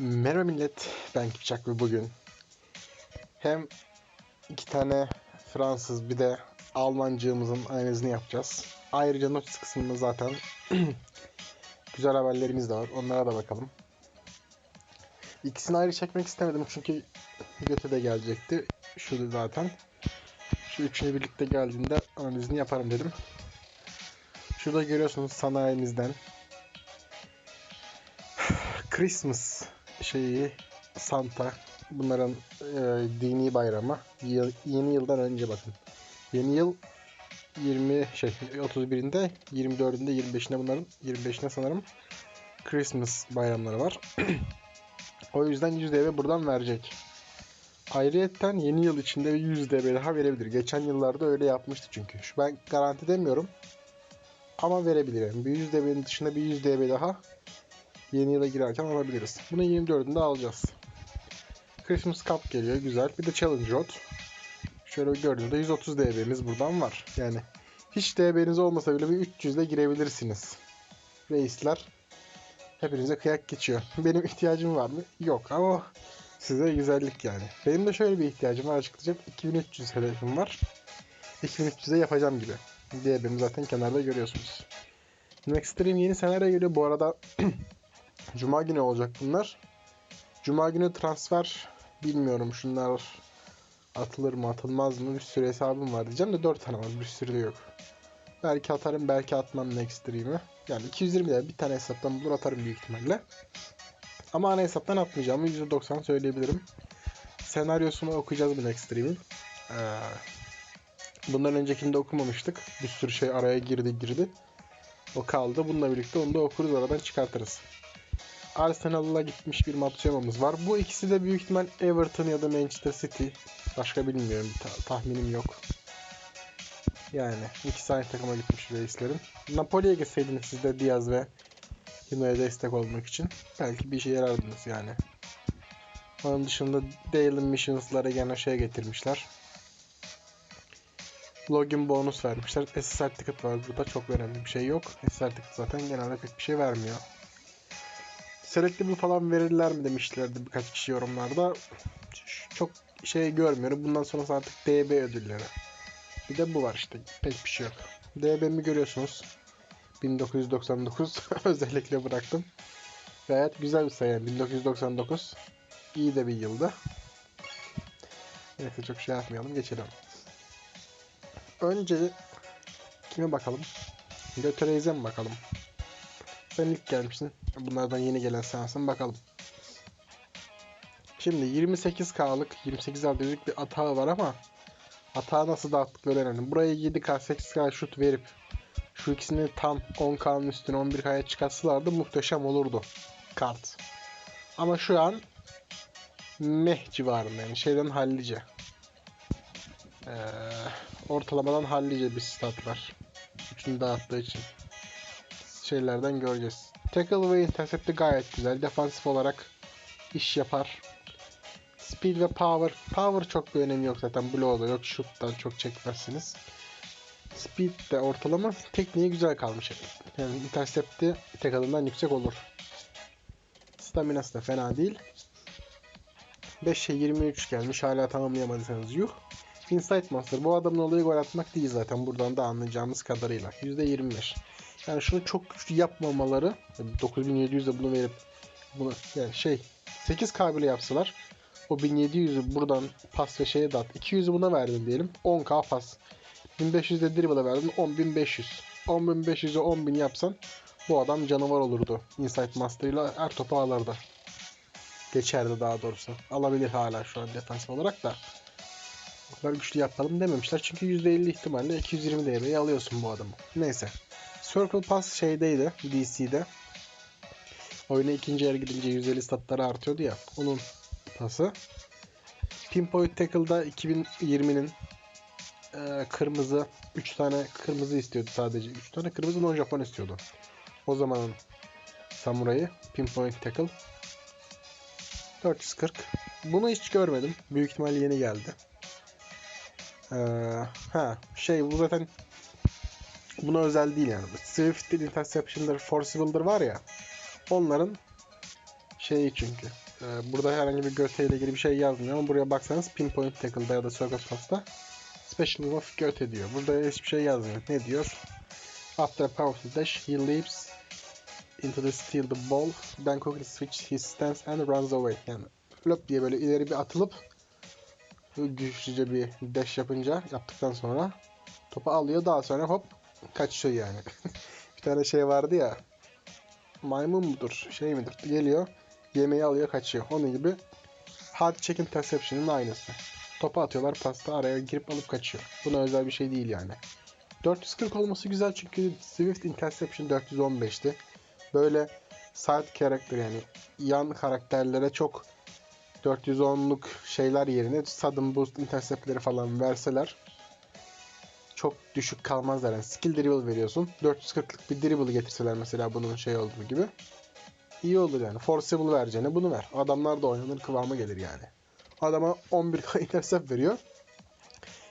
Merhaba millet, ben Kipçak ve bugün hem iki tane Fransız bir de Almancığımızın aynısını yapacağız. Ayrıca notis kısmında zaten güzel haberlerimiz de var. Onlara da bakalım. İkisini ayrı çekmek istemedim çünkü göte de gelecekti. Şu zaten. Şu üçünü birlikte geldiğinde analizini yaparım dedim. Şurada görüyorsunuz sanayimizden Christmas şeyi Santa bunların e, dini bayramı Yıl- yeni yıldan önce bakın. Yeni yıl 20 şey 31'inde 24'ünde 25'inde bunların 25'inde sanırım Christmas bayramları var. o yüzden 100 DB buradan verecek. Ayrıyetten yeni yıl içinde bir 100 DB daha verebilir. Geçen yıllarda öyle yapmıştı çünkü. Şu ben garanti demiyorum. Ama verebilir. Yani bir 100 DB'nin dışında bir 100 DB daha yeni yıla girerken alabiliriz. Bunu 24'ünde alacağız. Christmas Cup geliyor güzel. Bir de Challenge Road. Şöyle gördüğünüzde 130 DB'miz buradan var. Yani hiç DB'niz olmasa bile bir 300 ile girebilirsiniz. Reisler hepinize kıyak geçiyor. Benim ihtiyacım var mı? Yok ama size güzellik yani. Benim de şöyle bir ihtiyacım var açıklayacağım. 2300 hedefim var. 2300'e yapacağım gibi. DB'mi zaten kenarda görüyorsunuz. Next Stream yeni senaryo geliyor. Bu arada Cuma günü olacak bunlar. Cuma günü transfer bilmiyorum şunlar atılır mı atılmaz mı bir sürü hesabım var diyeceğim de 4 tane var bir sürü de yok. Belki atarım belki atmam next stream'i. Yani 220 lira bir tane hesaptan bulur atarım büyük ihtimalle. Ama ana hesaptan atmayacağımı %90 söyleyebilirim. Senaryosunu okuyacağız bu next stream'in. Ee, bundan öncekinde okumamıştık. Bir sürü şey araya girdi girdi. O kaldı. Bununla birlikte onu da okuruz aradan çıkartırız. Arsenal'la gitmiş bir Matsuyama'mız var. Bu ikisi de büyük ihtimal Everton ya da Manchester City. Başka bilmiyorum. Ta- tahminim yok. Yani ikisi aynı takıma gitmiş reislerin. Napoli'ye gitseydiniz siz de Diaz ve Hino'ya destek olmak için. Belki bir işe yarardınız yani. Onun dışında Daily Missions'lara gene şey getirmişler. Login bonus vermişler. SSR ticket var burada. Çok önemli bir şey yok. SSR ticket zaten genelde pek bir şey vermiyor. Selectable falan verirler mi demişlerdi birkaç kişi yorumlarda. Çok şey görmüyorum. Bundan sonra artık DB ödülleri. Bir de bu var işte. Pek bir şey yok. DB'mi görüyorsunuz. 1999 özellikle bıraktım. Gayet güzel bir sayı. 1999 iyi de bir yıldı. Neyse çok şey yapmayalım. Geçelim. Önce kime bakalım? Götüreyze mi bakalım? Sen ilk gelmişsin. Bunlardan yeni gelen sensin. Bakalım. Şimdi 28K'lık 28 adrelik bir atağı var ama atağı nasıl dağıttıkları önemli. Buraya 7K 8K şut verip şu ikisini tam 10K'nın üstüne 11K'ya çıkartsalardı muhteşem olurdu kart. Ama şu an meh civarında yani şeyden hallice. Ee, ortalamadan hallice bir stat var. Üçünü dağıttığı için şeylerden göreceğiz. Tackle ve intercept'i gayet güzel. Defansif olarak iş yapar. Speed ve power. Power çok bir önemi yok zaten. Blow'da yok. Shoot'tan çok çekmezsiniz. Speed de ortalama. Tekniği güzel kalmış. Yani intercept'i tackle'ından yüksek olur. Staminası da fena değil. 5'e 23 gelmiş. Hala tamamlayamadıysanız yuh. Insight Monster. Bu adamın olayı gol atmak değil zaten. Buradan da anlayacağımız kadarıyla. %25. Yani şunu çok güçlü yapmamaları 9700'de bunu verip bunu yani şey 8K bile yapsalar o 1700'ü buradan pas ve şeye dağıt. 200'ü buna verdin diyelim. 10K pas. 1500'de dribble'a verdin 10500. 10500'e 10000 yapsan bu adam canavar olurdu. Insight Master ile her topu alırdı. Geçerdi daha doğrusu. Alabilir hala şu an defansif olarak da. O kadar güçlü yapalım dememişler. Çünkü %50 ihtimalle 220 DB'yi alıyorsun bu adamı. Neyse. Circle Pass şeydeydi DC'de. Oyuna ikinci yer gidince 150 statları artıyordu ya. Onun pası. Pinpoint Tackle'da 2020'nin e, kırmızı 3 tane kırmızı istiyordu sadece. 3 tane kırmızı non Japon istiyordu. O zamanın Samurai'ı Pinpoint Tackle 440. Bunu hiç görmedim. Büyük ihtimalle yeni geldi. Ee, ha şey bu zaten buna özel değil yani. Swift'in Interception'dır, Forcible'dır var ya. Onların şeyi çünkü. Ee, burada herhangi bir göte ile ilgili bir şey yazmıyor ama buraya baksanız pinpoint tackle'da ya da circus pass'ta special move göte diyor. Burada hiçbir şey yazmıyor. Ne diyor? After a powerful dash, he leaps into the steal the ball, then quickly switches his stance and runs away. Yani flop diye böyle ileri bir atılıp güçlüce bir dash yapınca yaptıktan sonra topu alıyor daha sonra hop kaçıyor yani. bir tane şey vardı ya maymun mudur şey midir geliyor yemeği alıyor kaçıyor. Onun gibi hard check interception'ın aynısı. Topu atıyorlar pasta araya girip alıp kaçıyor. Buna özel bir şey değil yani. 440 olması güzel çünkü Swift Interception 415'ti. Böyle side character yani yan karakterlere çok 410'luk şeyler yerine sudden boost interceptleri falan verseler çok düşük kalmazlar. Yani skill dribble veriyorsun. 440'lık bir dribble getirseler mesela bunun şey olduğu gibi. iyi olur yani. Forcible vereceğine bunu ver. Adamlar da oynanır kıvama gelir yani. Adama 11 k intercept veriyor.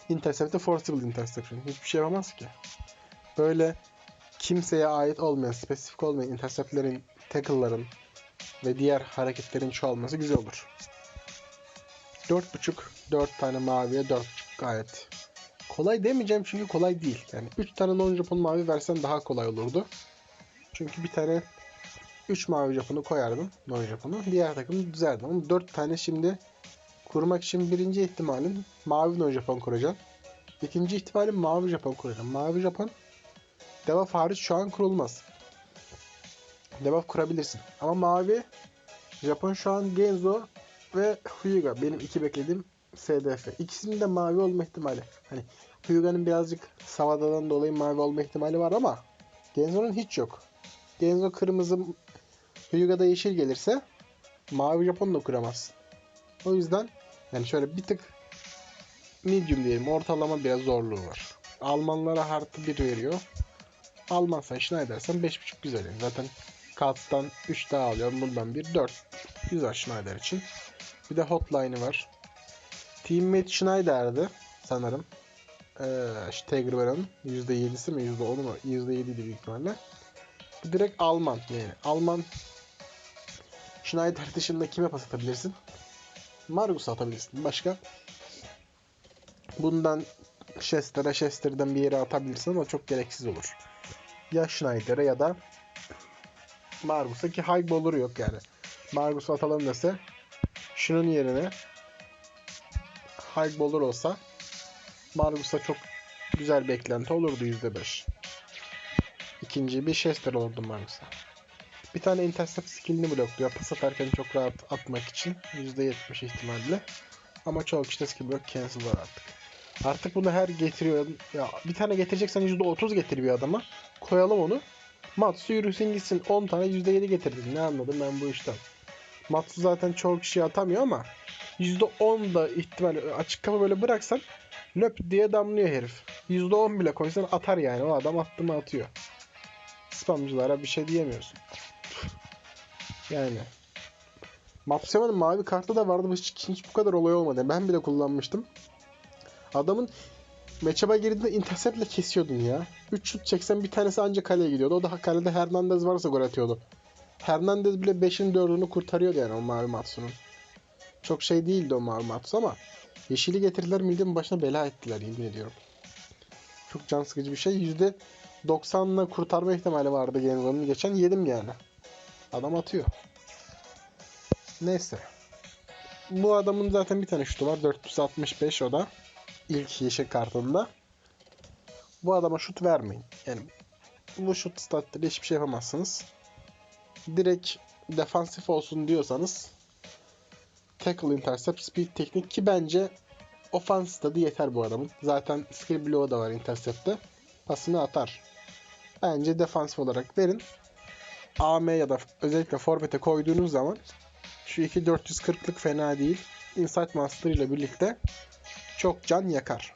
Intercept'e forcible interception. Hiçbir şey yapamaz ki. Böyle kimseye ait olmayan, spesifik olmayan interceptlerin, tackle'ların ve diğer hareketlerin çoğalması güzel olur. 4.5 4 tane maviye 4.5 gayet kolay demeyeceğim çünkü kolay değil. Yani 3 tane non Japon mavi versen daha kolay olurdu. Çünkü bir tane 3 mavi Japon'u koyardım non Japon'u. Diğer takım düzerdi. Ama 4 tane şimdi kurmak için birinci ihtimalin mavi non Japon kuracaksın. İkinci ihtimalin mavi Japon kuracaksın. Mavi Japon debuff hariç şu an kurulmaz. Debuff kurabilirsin. Ama mavi Japon şu an Genzo ve Hyuga. Benim iki beklediğim SDF. İkisinin de mavi olma ihtimali. Hani Hyuga'nın birazcık Savada'dan dolayı mavi olma ihtimali var ama Genzo'nun hiç yok. Genzo kırmızı Hyuga'da yeşil gelirse mavi Japon da kuramazsın. O yüzden yani şöyle bir tık medium diyelim ortalama biraz zorluğu var. Almanlara artı 1 veriyor. Almazsan Schneider'sen 5.5 güzel. Yani. Zaten Katz'tan 3 daha alıyorum. Bundan bir 4. Güzel Schneider için. Bir de hotline'ı var. Teammate Schneider'dı sanırım. Ee, Stegerber'ın %7'si mi %10'u mu? %7'ydi büyük ihtimalle. Direkt Alman yani. Alman Schneider dışında kime pas atabilirsin? Margus'a atabilirsin. Başka? Bundan Chester'a, Chester'dan bir yere atabilirsin ama çok gereksiz olur. Ya Schneider'e ya da Margus'a ki high olur yok yani. Margus'u atalım dese şunun yerine high bowler olsa Margus'a çok güzel beklenti olurdu %5. İkinci bir Chester olurdu Margus'a. Bir tane intercept skillini blokluyor. Pas atarken çok rahat atmak için %70 ihtimalle. Ama çoğu kişide skill block cancel var artık. Artık bunu her getiriyor. Ya bir tane getireceksen %30 getir bir adama. Koyalım onu. Matsu yürüsün gitsin. 10 tane %7 getirdin. Ne anladım ben bu işten. Matsu zaten çoğu kişiye atamıyor ama %10 da ihtimal açık kapı böyle bıraksan löp diye damlıyor herif. %10 bile koysan atar yani. O adam attı mı atıyor. Spamcılara bir şey diyemiyorsun. Yani. Mapsema'nın mavi kartı da vardı. Hiç, hiç bu kadar olay olmadı. Ben bile kullanmıştım. Adamın matchup'a girdiğinde interceptle kesiyordun ya. 3 şut çeksen bir tanesi ancak kaleye gidiyordu. O da kalede Hernandez varsa gol atıyordu. Hernandez bile 5'in 4'ünü kurtarıyordu yani o mavi Matsu'nun. Çok şey değildi o mavi Matsu ama yeşili getirdiler milletin başına bela ettiler yemin ediyorum. Çok can sıkıcı bir şey. %90'la kurtarma ihtimali vardı Genzo'nun. Geçen yedim yani. Adam atıyor. Neyse. Bu adamın zaten bir tane şutu var. 465 o da. İlk yeşil kartında. Bu adama şut vermeyin. Yani bu şut statları hiçbir şey yapamazsınız. Direkt defansif olsun diyorsanız tackle intercept speed teknik ki bence ofans tadı yeter bu adamın. Zaten skill bloğu da var intercept'te. Pasını atar. Bence defansif olarak verin. AM ya da özellikle forvete koyduğunuz zaman şu iki 440'lık fena değil. Insight Master ile birlikte çok can yakar.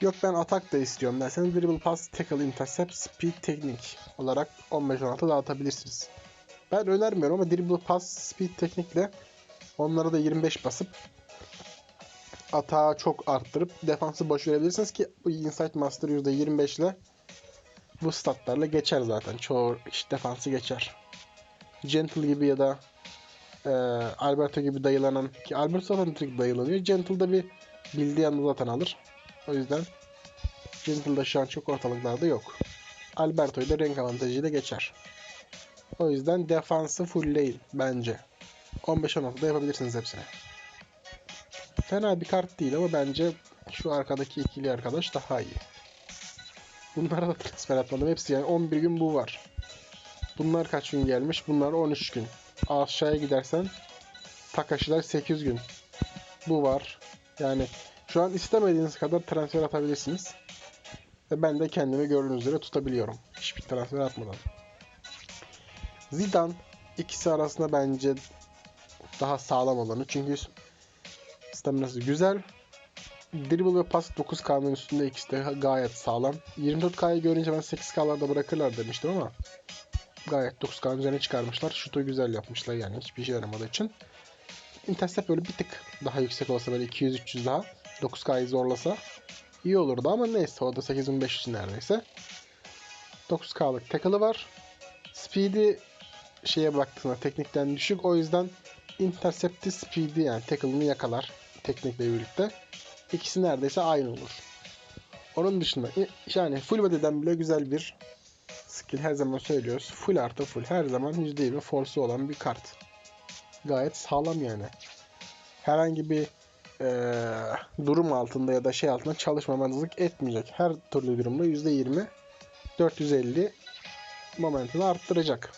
Yok ben atak da istiyorum derseniz dribble pass, tackle, intercept, speed, teknik olarak 15-16 dağıtabilirsiniz. Ben önermiyorum ama dribble pass, speed teknikle onlara da 25 basıp atağı çok arttırıp defansı boş verebilirsiniz ki bu Insight Master %25 ile bu statlarla geçer zaten. Çoğu iş defansı geçer. Gentle gibi ya da Ee, Alberto gibi dayılanan ki Alberto zaten direkt dayılanıyor. Gentle'da bir bildiği anda zaten alır. O yüzden Gentle'da şu an çok ortalıklarda yok. Alberto'yu da renk avantajıyla geçer. O yüzden defansı fullleyin bence. 15-16'da yapabilirsiniz hepsini. Fena bir kart değil ama bence şu arkadaki ikili arkadaş daha iyi. Bunlara da transfer atmadım. Hepsi yani 11 gün bu var. Bunlar kaç gün gelmiş? Bunlar 13 gün. Aşağıya gidersen Takashi'ler 8 gün. Bu var. Yani şu an istemediğiniz kadar transfer atabilirsiniz. Ve ben de kendimi gördüğünüz üzere tutabiliyorum. Hiçbir transfer atmadan. Zidane ikisi arasında bence daha sağlam olanı. Çünkü staminası güzel. Dribble ve pas 9K'nın üstünde ikisi de gayet sağlam. 24K'yı görünce ben 8K'larda bırakırlar demiştim ama gayet 9K'nın üzerine çıkarmışlar. Şutu güzel yapmışlar yani hiçbir şey yaramadığı için. Intercept böyle bir tık daha yüksek olsa böyle 200-300 daha 9K'yı zorlasa iyi olurdu ama neyse o da 8500 neredeyse. 9K'lık tackle'ı var. Speed'i şeye baktığında teknikten düşük. O yüzden intercept'i speed'i yani tackle'ını yakalar teknikle birlikte. İkisi neredeyse aynı olur. Onun dışında yani full body'den bile güzel bir skill her zaman söylüyoruz. Full artı full her zaman %20 force'u olan bir kart. Gayet sağlam yani. Herhangi bir eee, durum altında ya da şey altında çalışmamazlık etmeyecek. Her türlü durumda %20 450 momentini arttıracak.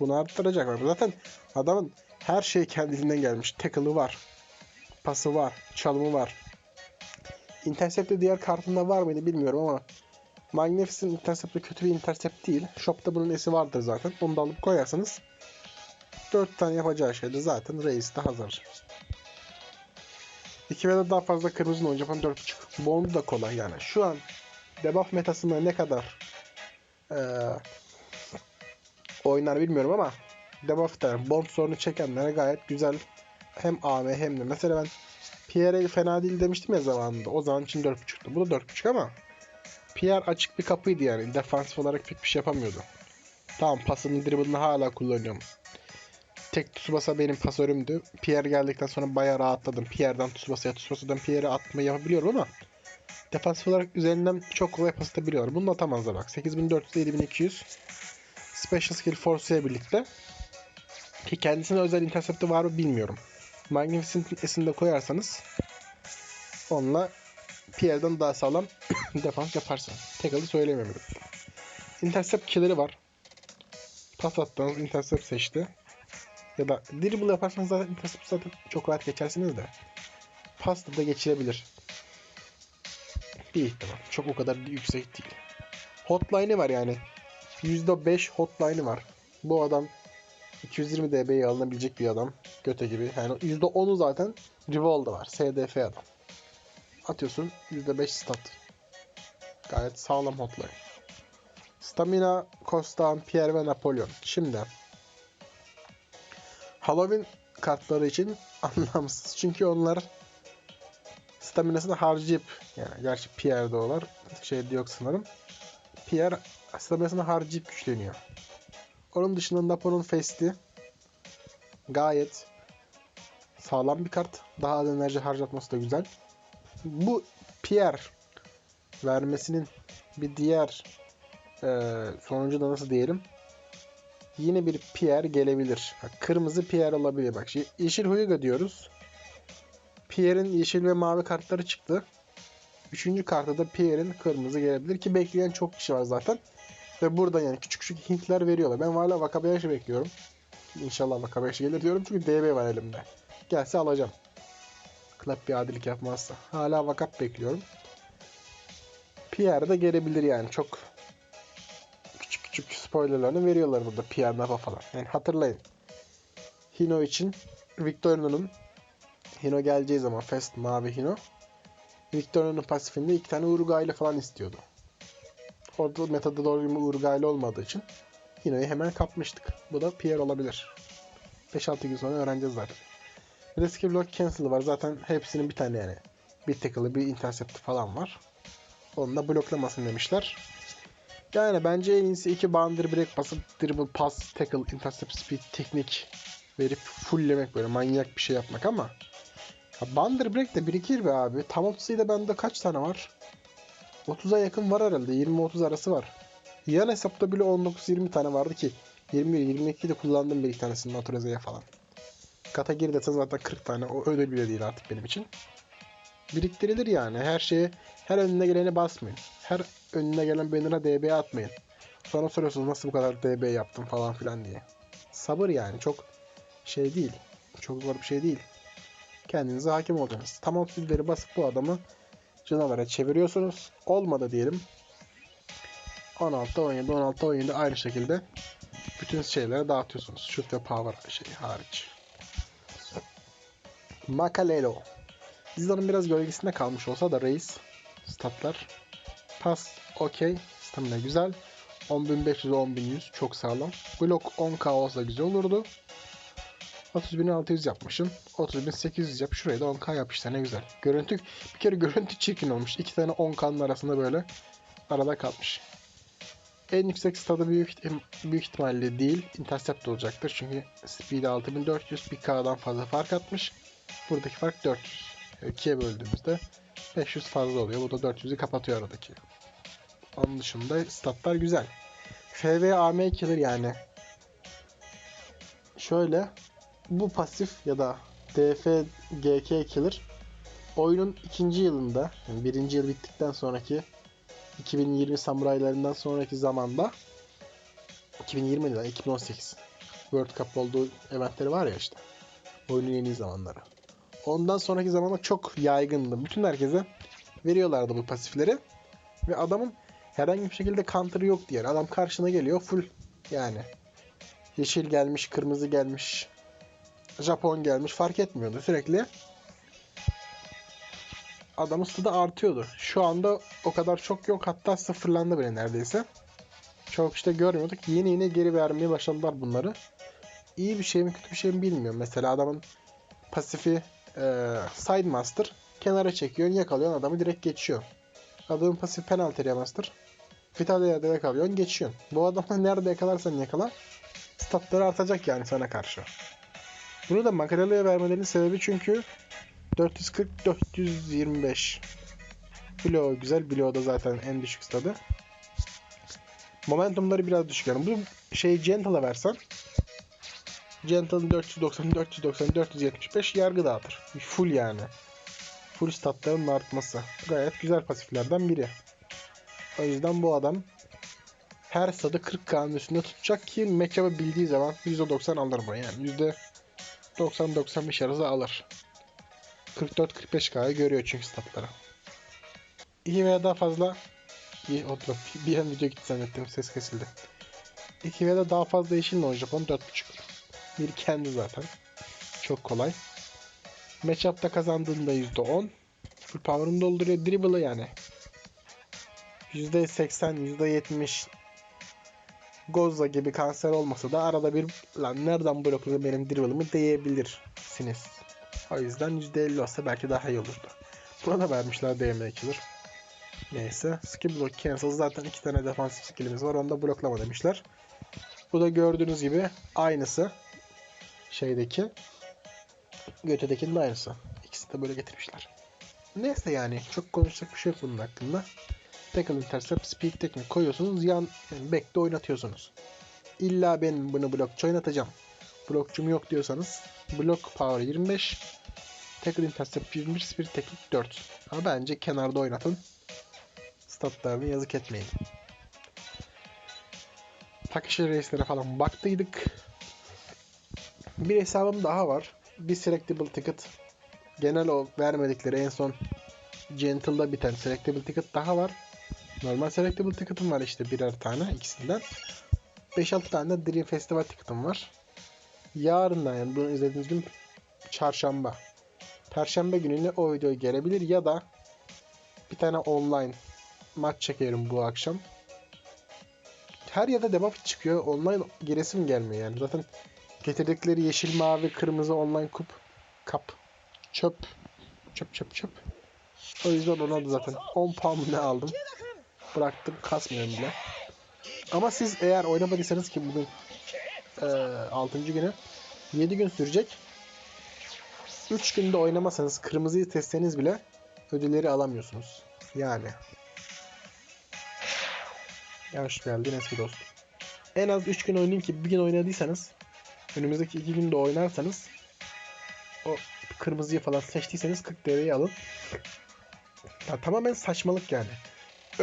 Bunu arttıracak. Zaten adamın her şey kendiliğinden gelmiş. Tackle'ı var. Pası var. Çalımı var. Intercept'te diğer kartında var mıydı bilmiyorum ama Magnificent Intercept'te kötü bir intercept değil. Shop'ta bunun esi vardır zaten. Onu da alıp koyarsanız 4 tane yapacağı şey de zaten reis de hazır. 2 veya daha fazla kırmızı oyuncu yapan 4.5. Bond da kolay yani. Şu an debuff metasında ne kadar eee oynar bilmiyorum ama debuff'ta bond sorunu çekenlere gayet güzel hem AM hem de mesela ben Pierre fena değil demiştim ya zamanında. O zaman için 4.5'tu. Bu da 4.5 ama Pierre açık bir kapıydı yani. Defansif olarak pek bir şey yapamıyordu. Tamam pasını dribble'ını hala kullanıyorum. Tek Tsubasa benim pasörümdü. Pierre geldikten sonra bayağı rahatladım. Pierre'den Tsubasa'ya, Tsubasa'dan Pierre'e atmayı yapabiliyorum ama defansif olarak üzerinden çok kolay pas atabiliyorlar. Bunu atamazlar bak. 8400 7200 Special Skill Force'ya birlikte. Ki kendisine özel intercept'i var mı bilmiyorum. Magnificent S'ini de koyarsanız onunla Pierre'den daha sağlam defans yaparsın. Tackle'ı söylemiyorum. Intercept killer'ı var. Pas attığınız intercept seçti. Ya da dribble yaparsanız zaten intercept zaten çok rahat geçersiniz de. Pasta da geçirebilir. Bir ihtimal. Çok o kadar yüksek değil. Hotline'i var yani. %5 hotline'ı var. Bu adam 220 dB'ye alınabilecek bir adam. Göte gibi. Yani %10'u zaten Revol'da var. SDF adam. Atıyorsun %5 stat. Gayet sağlam hotline. Stamina, Kostan, Pierre ve Napolyon. Şimdi Halloween kartları için anlamsız. Çünkü onlar staminasını harcayıp yani gerçi Pierre'de olar. Şeyde yok sanırım. Pierre staminasını harcayıp güçleniyor. Onun dışında Napoleon Fest'i gayet sağlam bir kart. Daha az enerji harcatması da güzel. Bu Pierre vermesinin bir diğer e, sonucu da nasıl diyelim? Yine bir Pierre gelebilir. Kırmızı Pierre olabilir. Bak ye- yeşil Huyga diyoruz. Pierre'in yeşil ve mavi kartları çıktı. Üçüncü kartta da Pierre'in kırmızı gelebilir ki bekleyen çok kişi var zaten. Ve burada yani küçük küçük hintler veriyorlar. Ben hala Wakabayashi bekliyorum. İnşallah Wakabayashi gelir diyorum çünkü DB var elimde. Gelse alacağım. Club bir adilik yapmazsa. Hala Vakap bekliyorum. Pierre de gelebilir yani. Çok küçük küçük spoilerlarını veriyorlar burada Pierre Napa falan. Yani hatırlayın. Hino için Victorino'nun Hino geleceği zaman Fest Mavi Hino Victorino'nun pasifinde iki tane Uruguaylı falan istiyordu. Orada metada doğru bir Uruguaylı olmadığı için Hino'yu hemen kapmıştık. Bu da Pierre olabilir. 5-6 gün sonra öğreneceğiz zaten. Bir de skill block cancel var. Zaten hepsinin bir tane yani. Bir tackle'ı, bir intercept falan var. Onu da bloklamasın demişler. Yani bence en iyisi iki boundary break basıp dribble, pass, tackle, intercept, speed, teknik verip fulllemek böyle manyak bir şey yapmak ama Bandır Break de birikir be abi. Tam 30'uyla bende kaç tane var? 30'a yakın var herhalde. 20-30 arası var. Yan hesapta bile 19-20 tane vardı ki 21-22 de kullandım bir iki tanesini Natureze'ye falan. Kata gir desen zaten 40 tane. O ödül bile değil artık benim için. Biriktirilir yani. Her şeye, her önüne geleni basmayın. Her önüne gelen banner'a DB atmayın. Sonra soruyorsunuz nasıl bu kadar DB yaptım falan filan diye. Sabır yani. Çok şey değil. Çok zor bir şey değil. Kendinize hakim olacaksınız. Tamam sizleri basıp bu adamı canavara çeviriyorsunuz. Olmadı diyelim. 16, 17, 16, 17 aynı şekilde bütün şeyleri dağıtıyorsunuz. Shoot ve power şey hariç. Makalelo. Zidane biraz gölgesinde kalmış olsa da reis statlar. Pas okey. Stamina güzel. 10.500 10.100 çok sağlam. Blok 10k olsa güzel olurdu. 30.600 yapmışım. 30.800 yap. Şuraya da 10k yap işte ne güzel. Görüntü bir kere görüntü çirkin olmuş. İki tane 10k'nın arasında böyle arada kalmış. En yüksek stadı büyük, büyük ihtimalle değil. Intercept olacaktır. Çünkü speed 6400 bir K'dan fazla fark atmış. Buradaki fark 400. 2'ye böldüğümüzde 500 fazla oluyor. Bu da 400'ü kapatıyor aradaki. Onun dışında statlar güzel. FV AM killer yani. Şöyle bu pasif ya da DF GK killer oyunun ikinci yılında yani birinci yıl bittikten sonraki 2020 samuraylarından sonraki zamanda 2020 değil 2018 World Cup olduğu eventleri var ya işte oyunun yeni zamanları. Ondan sonraki zamanda çok yaygındı. Bütün herkese veriyorlardı bu pasifleri. Ve adamın herhangi bir şekilde counter'ı yok diye. Adam karşına geliyor full yani. Yeşil gelmiş, kırmızı gelmiş, Japon gelmiş fark etmiyordu. Sürekli adamın stadı artıyordu. Şu anda o kadar çok yok. Hatta sıfırlandı bile neredeyse. Çok işte görmüyorduk. Yeni yeni geri vermeye başladılar bunları. İyi bir şey mi kötü bir şey mi bilmiyorum. Mesela adamın pasifi e, side master kenara çekiyorsun yakalıyorsun adamı direkt geçiyor. Adamın pasif penalty master vital yerde yakalıyorsun geçiyorsun. Bu adamı nerede yakalarsan yakala statları artacak yani sana karşı. Bunu da Makarela'ya vermelerinin sebebi çünkü 440-425 Bilo güzel. Bilo da zaten en düşük stadı. Momentumları biraz düşük yani. Bu şey Gentle'a versen Gentle'ın 490, 490, 475 yargı dağıtır. Full yani. Full statların artması. Gayet güzel pasiflerden biri. O yüzden bu adam her stadı 40k'nın üstünde tutacak ki matchup'ı bildiği zaman %90 alır bu yani. %90-95 arası alır. 44-45k'yı görüyor çünkü statları. İyi veya daha fazla İyi oldu. Bir an video gitti zannettim. Ses kesildi. 2 veya daha fazla yeşil mi olacak? 4.5. Bir kendi zaten. Çok kolay. Matchup'ta kazandığında %10. Full power'ını dolduruyor. Dribble'ı yani. %80, %70 Gozza gibi kanser olmasa da arada bir lan nereden blokladı benim dribble'ımı diyebilirsiniz. O yüzden %50 olsa belki daha iyi olurdu. Buna da vermişler DM killer. Neyse. Skill block cancel. Zaten iki tane defansif skillimiz var. Onu da bloklama demişler. Bu da gördüğünüz gibi aynısı. Şeydeki. Götedekinin de aynısı. İkisi de böyle getirmişler. Neyse yani. Çok konuşacak bir şey yok bunun hakkında. Tackle intercept, speed teknik koyuyorsunuz. Yan yani back'te oynatıyorsunuz. İlla ben bunu blokçu oynatacağım. Blokçum yok diyorsanız blok power 25 tackle intercept 21 speed teknik 4. Ama bence kenarda oynatın statlarını yazık etmeyin. Takışı reislere falan baktıydık. Bir hesabım daha var. Bir selectable ticket. Genel o vermedikleri en son Gentle'da biten selectable ticket daha var. Normal selectable ticket'ım var işte birer tane ikisinden. 5-6 tane de Dream Festival ticket'ım var. Yarından yani bunu izlediğiniz gün çarşamba. Perşembe gününe o videoyu gelebilir ya da bir tane online maç çekerim bu akşam. Her yerde debuff çıkıyor. Online giresim gelmiyor yani. Zaten getirdikleri yeşil, mavi, kırmızı online kup, kap, çöp, çöp çöp çöp. O yüzden ona da zaten 10 pound ne aldım. Bıraktım kasmıyorum bile. Ama siz eğer oynamadıysanız ki bugün e, 6. günü 7 gün sürecek. 3 günde oynamasanız, kırmızıyı seçseniz bile ödülleri alamıyorsunuz. Yani. Yanlış geldin eski dost. En az 3 gün oynayayım ki bir gün oynadıysanız önümüzdeki 2 günde oynarsanız o kırmızıyı falan seçtiyseniz 40 TL'yi alın. Ya, tamamen saçmalık yani.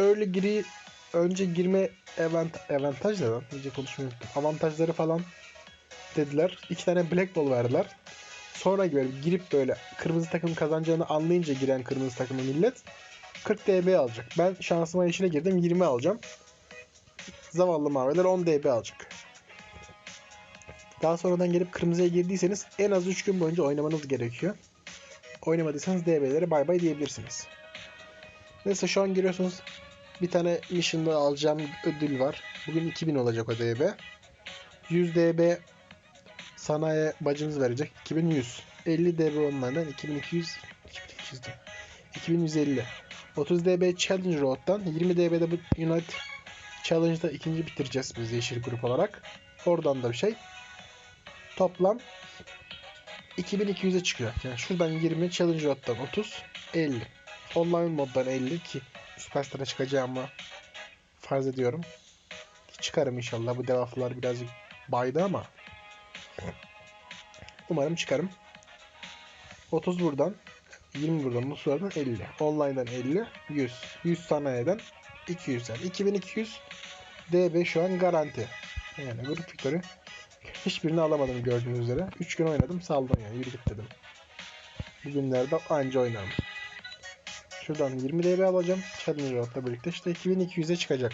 Öyle giri önce girme event, avantaj da lan. İyice konuşmayı unuttum. Avantajları falan dediler. İki tane black ball verdiler. Sonra böyle girip böyle kırmızı takım kazanacağını anlayınca giren kırmızı takımı millet 40 DB alacak. Ben şansıma yeşile girdim 20 alacağım. Zavallı maviler 10 DB alacak. Daha sonradan gelip kırmızıya girdiyseniz en az 3 gün boyunca oynamanız gerekiyor. Oynamadıysanız DB'lere bay bay diyebilirsiniz. Neyse şu an giriyorsunuz. Bir tane mission'da alacağım ödül var. Bugün 2000 olacak o DB. 100 DB sanayi bacınız verecek. 2100. 50 DB olmadan 2200 2200 de. 2150. 30 DB Challenge Road'dan 20 DB'de bu Unite Challenge'da ikinci bitireceğiz biz yeşil grup olarak. Oradan da bir şey. Toplam 2200'e çıkıyor. Yani şuradan 20 Challenge Road'dan 30 50. Online moddan 50 ki Superstar'a çıkacağımı farz ediyorum. Çıkarım inşallah. Bu devaflar birazcık baydı ama umarım çıkarım. 30 buradan 20 buradan bu sıradan 50. Online'dan 50 100. 100 sanayiden 200 yani. 2200 DB şu an garanti. Yani grup victory hiçbirini alamadım gördüğünüz üzere. 3 gün oynadım saldım yani yürü dedim. Bugünlerde anca oynarım. Şuradan 20 DB alacağım. Challenge Road'la birlikte işte 2200'e çıkacak.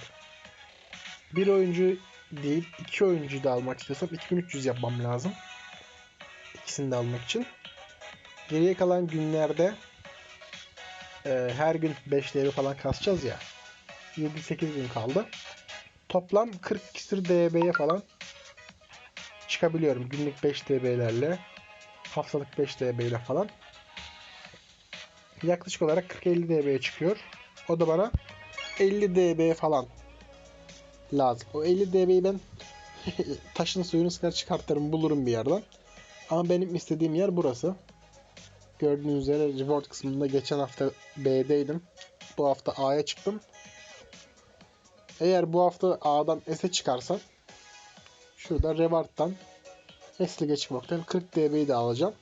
Bir oyuncu değil iki oyuncuyu da almak istiyorsam 2300 yapmam lazım. İkisini de almak için. Geriye kalan günlerde e, her gün 5 DB falan kasacağız ya. 7-8 gün kaldı. Toplam 40 küsür DB'ye falan çıkabiliyorum. Günlük 5 DB'lerle haftalık 5 DB ile falan. Yaklaşık olarak 40-50 DB'ye çıkıyor. O da bana 50 DB falan lazım. O 50 DB'yi ben taşın suyunu sıkar çıkartırım bulurum bir yerden. Ama benim istediğim yer burası. Gördüğünüz üzere reward kısmında geçen hafta B'deydim. Bu hafta A'ya çıktım. Eğer bu hafta A'dan S'e çıkarsam şurada reward'dan S lige çıkmaktan 40 DB'yi de alacağım.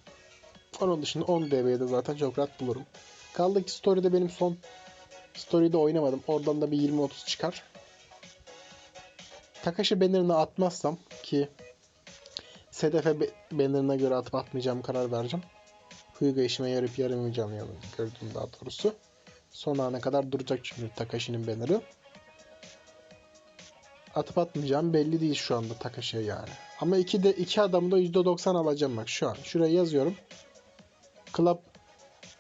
Onun dışında 10 DB'yi de zaten çok rahat bulurum. Kaldı ki story'de benim son story'de oynamadım. Oradan da bir 20-30 çıkar. Takashi banner'ına atmazsam ki SDF banner'ına göre atıp atmayacağım karar vereceğim. Huyga işime yarayıp yaramayacağım yani gördüğüm daha doğrusu. Son ana kadar duracak çünkü Takashi'nin banner'ı. Atıp atmayacağım belli değil şu anda Takashi'ye yani. Ama iki de iki adamı da %90 alacağım bak şu an. Şuraya yazıyorum. Club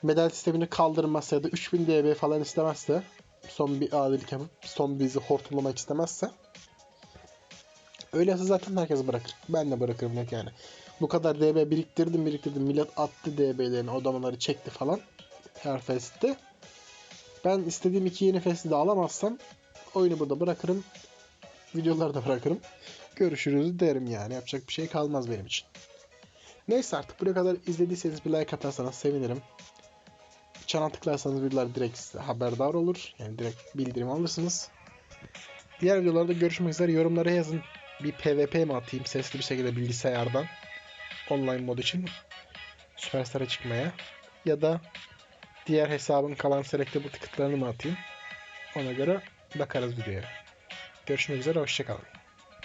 medal sistemini kaldırmazsa ya da 3000 DB falan istemezse son bir adilik yapıp son bizi hortumlamak istemezse öyleyse zaten herkes bırakır. Ben de bırakırım net yani. Bu kadar DB biriktirdim biriktirdim. Millet attı DB'lerini odamaları çekti falan. Her festte. Ben istediğim iki yeni festi de alamazsam oyunu burada bırakırım. Videoları da bırakırım. Görüşürüz derim yani. Yapacak bir şey kalmaz benim için. Neyse artık buraya kadar izlediyseniz bir like atarsanız sevinirim. Çana tıklarsanız videolar direkt size haberdar olur. Yani direkt bildirim alırsınız. Diğer videolarda görüşmek üzere. Yorumlara yazın. Bir PvP mi atayım sesli bir şekilde bilgisayardan. Online mod için. Superstar'a çıkmaya. Ya da diğer hesabın kalan selectable ticketlarını mı atayım? Ona göre bakarız videoya. Görüşmek üzere. Hoşçakalın.